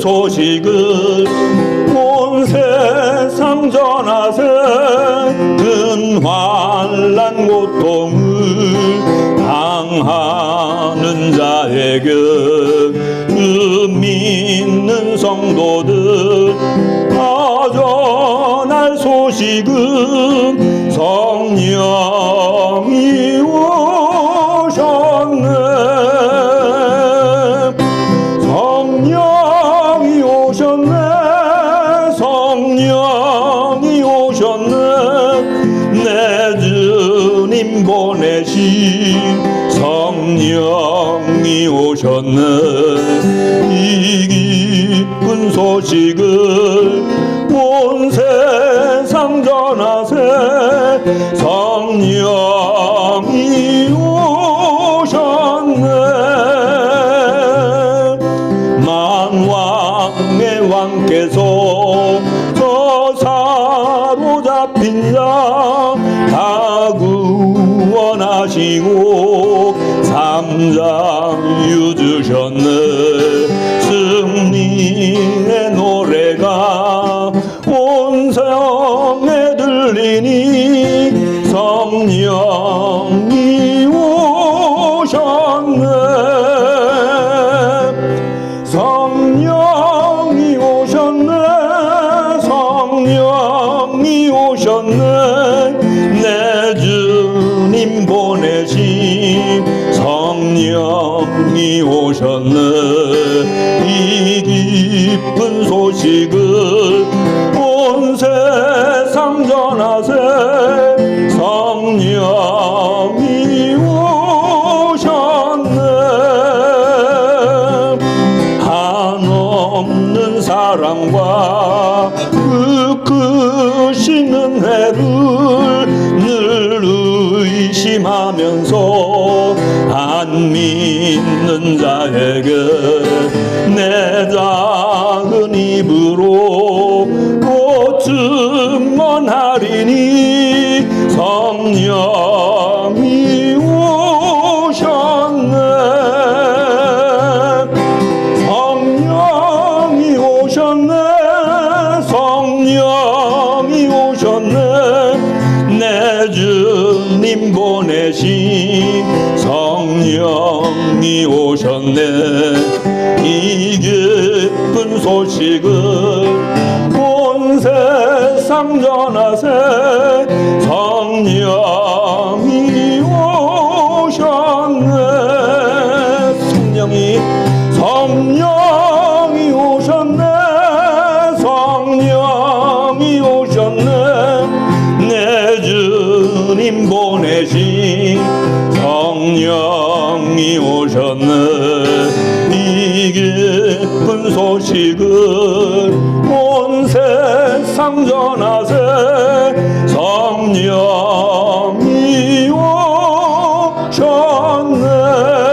소식을 온 세상 전하세. 근환란 고통을 당하는 자에게 그 믿는 성도들 다 전할 소식은 성령이 성령이 오셨네. 내 주님 보내신 성령이 오셨네. 이 기쁜 소식을 온 세상 전하세. 성령이 오셨네. 만왕의 왕께서 삼장 유주셨네. 승리의 노래가 온 성에 들리니 성령이 오셨네. 성령이 오셨네. 성령이 오셨네 성령이 오셨네. 이 기쁜 소식을 온 세상 전하세. 성령이 오셨네. 한없는 사랑과 그 크신 은혜를 늘 의심하면서 안 믿는 자에게 내 작은 입으로 곧 증언하리니 성령이 오셨네. 성령이 오셨네. 성령이 오셨네. 내 주 님 보내신 성령이 오셨네. 이 기쁜 소식을 온 세상 전하세 오셨네. 이 기쁜 소식을 온 세상 전하세. 성령이 오셨네.